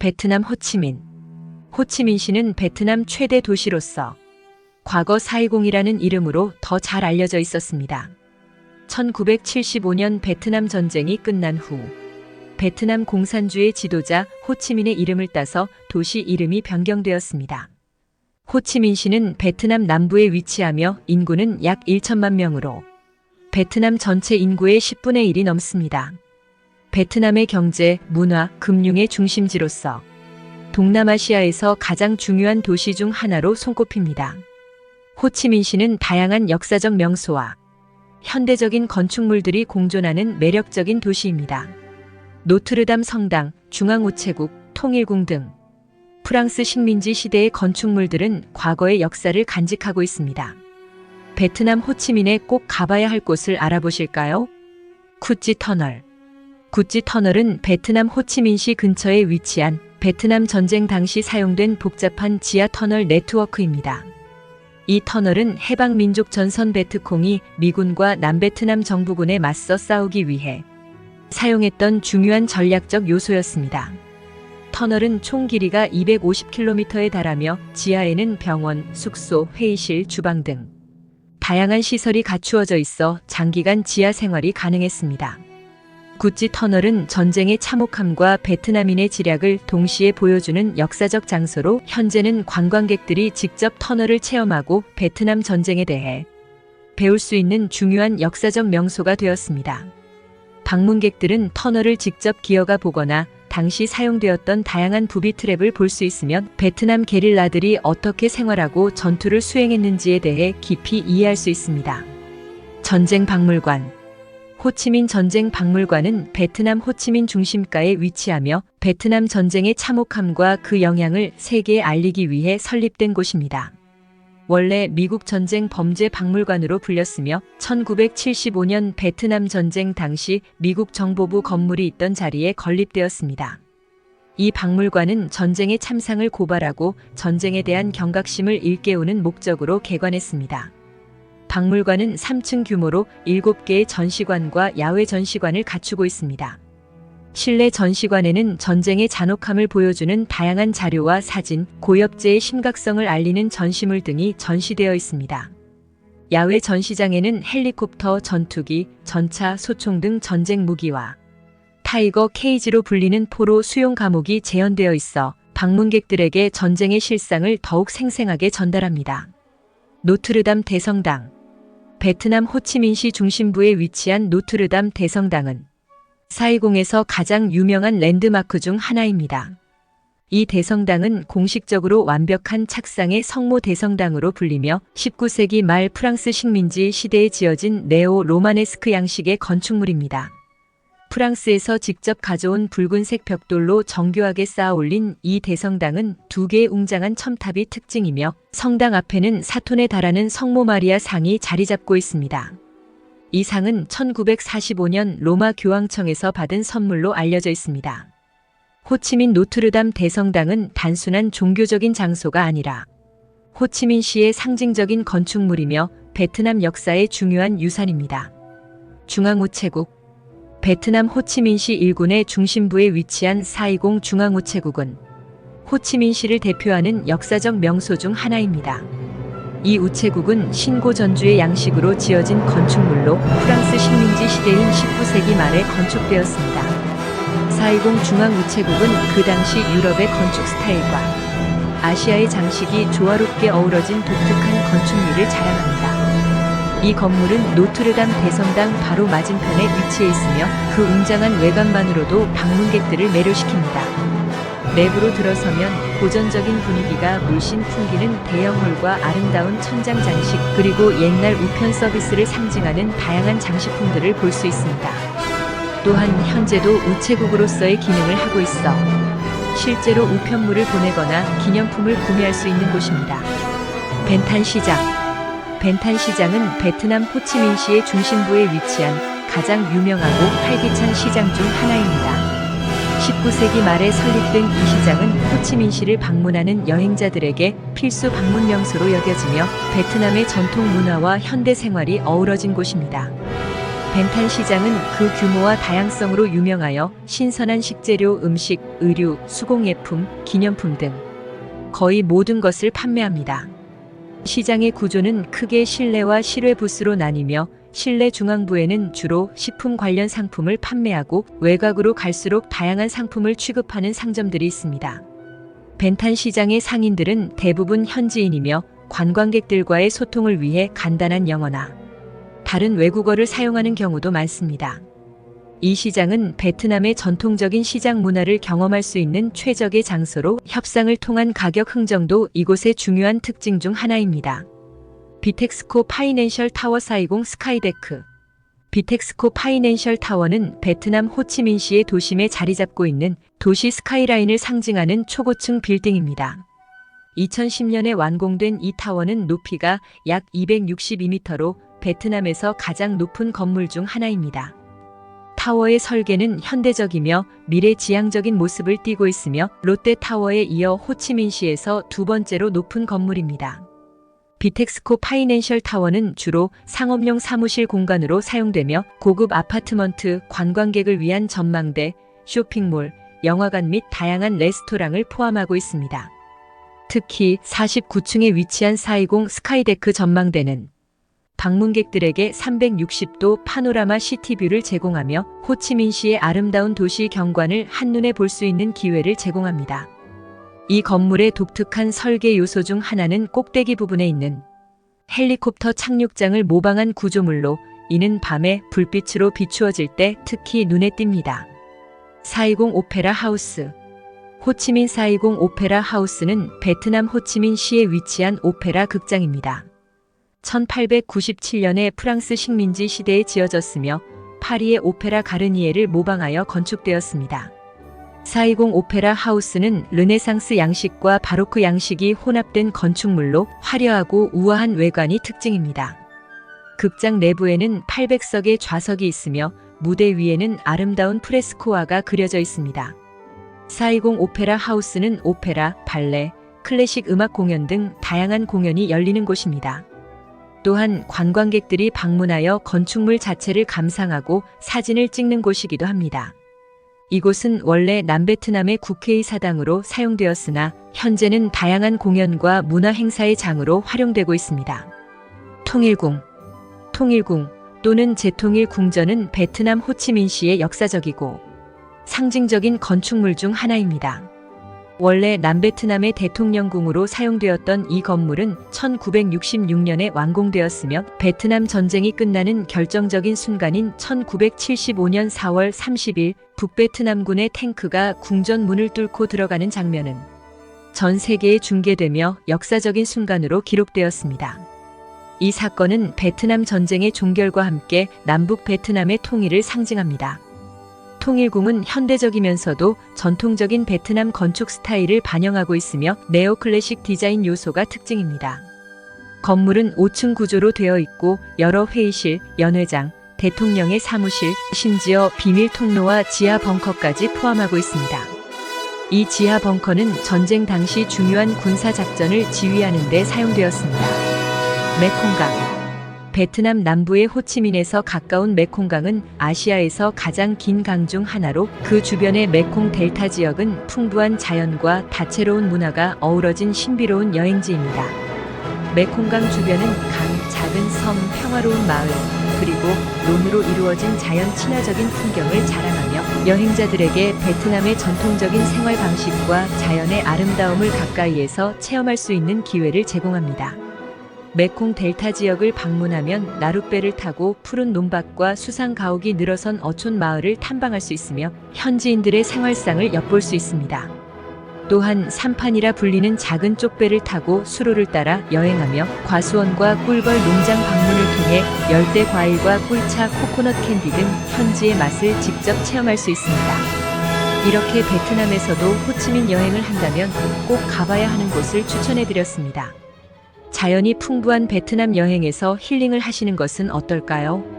베트남 호치민. 호치민시는 베트남 최대 도시로서 과거 420이라는 이름으로 더 잘 알려져 있었습니다. 1975년 베트남 전쟁이 끝난 후 베트남 공산주의 지도자 호치민의 이름을 따서 도시 이름이 변경되었습니다. 호치민시는 베트남 남부에 위치하며 인구는 약 1천만 명으로 베트남 전체 인구의 10분의 1이 넘습니다. 베트남의 경제, 문화, 금융의 중심지로서 동남아시아에서 가장 중요한 도시 중 하나로 손꼽힙니다. 호치민시는 다양한 역사적 명소와 현대적인 건축물들이 공존하는 매력적인 도시입니다. 노트르담 성당, 중앙우체국, 통일궁 등 프랑스 식민지 시대의 건축물들은 과거의 역사를 간직하고 있습니다. 베트남 호치민에 꼭 가봐야 할 곳을 알아보실까요? 쿠찌 터널. 구찌 터널은 베트남 호치민시 근처에 위치한 베트남 전쟁 당시 사용된 복잡한 지하 터널 네트워크입니다. 이 터널은 해방민족 전선 베트콩이 미군과 남베트남 정부군에 맞서 싸우기 위해 사용했던 중요한 전략적 요소였습니다. 터널은 총 길이가 250km에 달하며 지하에는 병원, 숙소, 회의실, 주방 등 다양한 시설이 갖추어져 있어 장기간 지하 생활이 가능했습니다. 구찌 터널은 전쟁의 참혹함과 베트남인의 지략을 동시에 보여주는 역사적 장소로 현재는 관광객들이 직접 터널을 체험하고 베트남 전쟁에 대해 배울 수 있는 중요한 역사적 명소가 되었습니다. 방문객들은 터널을 직접 기어가 보거나 당시 사용되었던 다양한 부비 트랩을 볼 수 있으며 베트남 게릴라들이 어떻게 생활하고 전투를 수행했는지에 대해 깊이 이해할 수 있습니다. 전쟁 박물관 호치민 전쟁 박물관은 베트남 호치민 중심가에 위치하며 베트남 전쟁의 참혹함과 그 영향을 세계에 알리기 위해 설립된 곳입니다. 원래 미국 전쟁 범죄 박물관으로 불렸으며 1975년 베트남 전쟁 당시 미국 정보부 건물이 있던 자리에 건립되었습니다. 이 박물관은 전쟁의 참상을 고발하고 전쟁에 대한 경각심을 일깨우는 목적으로 개관했습니다. 박물관은 3층 규모로 7개의 전시관과 야외 전시관을 갖추고 있습니다. 실내 전시관에는 전쟁의 잔혹함을 보여주는 다양한 자료와 사진, 고엽제의 심각성을 알리는 전시물 등이 전시되어 있습니다. 야외 전시장에는 헬리콥터, 전투기, 전차, 소총 등 전쟁 무기와 타이거 케이지로 불리는 포로 수용 감옥이 재현되어 있어 방문객들에게 전쟁의 실상을 더욱 생생하게 전달합니다. 노트르담 대성당 베트남 호치민시 중심부에 위치한 노트르담 대성당은 420에서 가장 유명한 랜드마크 중 하나입니다. 이 대성당은 공식적으로 완벽한 착상의 성모 대성당으로 불리며 19세기 말 프랑스 식민지 시대에 지어진 네오 로마네스크 양식의 건축물입니다. 프랑스에서 직접 가져온 붉은색 벽돌로 정교하게 쌓아 올린 이 대성당은 두 개의 웅장한 첨탑이 특징이며 성당 앞에는 사톤에 달하는 성모 마리아 상이 자리 잡고 있습니다. 이 상은 1945년 로마 교황청에서 받은 선물로 알려져 있습니다. 호치민 노트르담 대성당은 단순한 종교적인 장소가 아니라 호치민시의 상징적인 건축물이며 베트남 역사의 중요한 유산입니다. 중앙우체국 베트남 호치민시 일군의 중심부에 위치한 420 중앙우체국은 호치민시를 대표하는 역사적 명소 중 하나입니다. 이 우체국은 신고 전주의 양식으로 지어진 건축물로 프랑스 식민지 시대인 19세기 말에 건축되었습니다. 420 중앙우체국은 그 당시 유럽의 건축 스타일과 아시아의 장식이 조화롭게 어우러진 독특한 건축물을 자랑합니다. 이 건물은 노트르담 대성당 바로 맞은편에 위치해 있으며 그 웅장한 외관만으로도 방문객들을 매료시킵니다. 내부로 들어서면 고전적인 분위기가 물씬 풍기는 대형홀과 아름다운 천장 장식 그리고 옛날 우편 서비스를 상징하는 다양한 장식품들을 볼 수 있습니다. 또한 현재도 우체국으로서의 기능을 하고 있어 실제로 우편물을 보내거나 기념품을 구매할 수 있는 곳입니다. 벤탄 시장 벤탄 시장은 베트남 호치민시의 중심부에 위치한 가장 유명하고 활기찬 시장 중 하나입니다. 19세기 말에 설립된 이 시장은 호치민시를 방문하는 여행자들에게 필수 방문 명소로 여겨지며 베트남의 전통 문화와 현대 생활이 어우러진 곳입니다. 벤탄 시장은 그 규모와 다양성으로 유명하여 신선한 식재료, 음식, 의류, 수공예품, 기념품 등 거의 모든 것을 판매합니다. 시장의 구조는 크게 실내와 실외 부스로 나뉘며 실내 중앙부에는 주로 식품 관련 상품을 판매하고 외곽으로 갈수록 다양한 상품을 취급하는 상점들이 있습니다. 벤탄 시장의 상인들은 대부분 현지인이며 관광객들과의 소통을 위해 간단한 영어나 다른 외국어를 사용하는 경우도 많습니다. 이 시장은 베트남의 전통적인 시장 문화를 경험할 수 있는 최적의 장소로 협상을 통한 가격 흥정도 이곳의 중요한 특징 중 하나입니다. 비텍스코 파이낸셜 타워 420 스카이데크 비텍스코 파이낸셜 타워는 베트남 호치민시의 도심에 자리 잡고 있는 도시 스카이라인을 상징하는 초고층 빌딩입니다. 2010년에 완공된 이 타워는 높이가 약 262m로 베트남에서 가장 높은 건물 중 하나입니다. 타워의 설계는 현대적이며 미래지향적인 모습을 띠고 있으며 롯데타워에 이어 호치민시에서 두 번째로 높은 건물입니다. 비텍스코 파이낸셜 타워는 주로 상업용 사무실 공간으로 사용되며 고급 아파트먼트, 관광객을 위한 전망대, 쇼핑몰, 영화관 및 다양한 레스토랑을 포함하고 있습니다. 특히 49층에 위치한 420 스카이데크 전망대는 방문객들에게 360도 파노라마 시티뷰를 제공하며 호치민시의 아름다운 도시 경관을 한눈에 볼 수 있는 기회를 제공합니다. 이 건물의 독특한 설계 요소 중 하나는 꼭대기 부분에 있는 헬리콥터 착륙장을 모방한 구조물로 이는 밤에 불빛으로 비추어질 때 특히 눈에 띕니다. 420 오페라 하우스 호치민 420 오페라 하우스는 베트남 호치민시에 위치한 오페라 극장입니다. 1897년에 프랑스 식민지 시대에 지어졌으며 파리의 오페라 가르니에를 모방하여 건축되었습니다. 420 오페라 하우스는 르네상스 양식과 바로크 양식이 혼합된 건축물로 화려하고 우아한 외관이 특징입니다. 극장 내부에는 800석의 좌석이 있으며 무대 위에는 아름다운 프레스코화가 그려져 있습니다. 420 오페라 하우스는 오페라, 발레, 클래식 음악 공연 등 다양한 공연이 열리는 곳입니다. 또한 관광객들이 방문하여 건축물 자체를 감상하고 사진을 찍는 곳이기도 합니다. 이곳은 원래 남베트남의 국회의 사당으로 사용되었으나 현재는 다양한 공연과 문화 행사의 장으로 활용되고 있습니다. 통일궁 통일궁 또는 제통일 궁전은 베트남 호치민시의 역사적이고 상징적인 건축물 중 하나입니다. 원래 남베트남의 대통령궁으로 사용되었던 이 건물은 1966년에 완공되었으며 베트남 전쟁이 끝나는 결정적인 순간인 1975년 4월 30일 북베트남군의 탱크가 궁전 문을 뚫고 들어가는 장면은 전 세계에 중계되며 역사적인 순간으로 기록되었습니다. 이 사건은 베트남 전쟁의 종결과 함께 남북 베트남의 통일을 상징합니다. 통일궁은 현대적이면서도 전통적인 베트남 건축 스타일을 반영하고 있으며 네오클래식 디자인 요소가 특징입니다. 건물은 5층 구조로 되어 있고 여러 회의실, 연회장, 대통령의 사무실, 심지어 비밀 통로와 지하 벙커까지 포함하고 있습니다. 이 지하 벙커는 전쟁 당시 중요한 군사 작전을 지휘하는 데 사용되었습니다. 메콩강 베트남 남부의 호치민에서 가까운 메콩강은 아시아에서 가장 긴 강 중 하나로 그 주변의 메콩 델타 지역은 풍부한 자연과 다채로운 문화가 어우러진 신비로운 여행지입니다. 메콩강 주변은 강, 작은 섬, 평화로운 마을, 그리고 논으로 이루어진 자연 친화적인 풍경을 자랑하며 여행자들에게 베트남의 전통적인 생활 방식과 자연의 아름다움을 가까이에서 체험할 수 있는 기회를 제공합니다. 메콩 델타 지역을 방문하면 나룻배를 타고 푸른 논밭과 수상 가옥이 늘어선 어촌 마을을 탐방할 수 있으며 현지인들의 생활상을 엿볼 수 있습니다. 또한 삼판이라 불리는 작은 쪽배를 타고 수로를 따라 여행하며 과수원과 꿀벌 농장 방문을 통해 열대 과일과 꿀차, 코코넛 캔디 등 현지의 맛을 직접 체험할 수 있습니다. 이렇게 베트남에서도 호치민 여행을 한다면 꼭 가봐야 하는 곳을 추천해 드렸습니다. 자연이 풍부한 베트남 여행에서 힐링을 하시는 것은 어떨까요?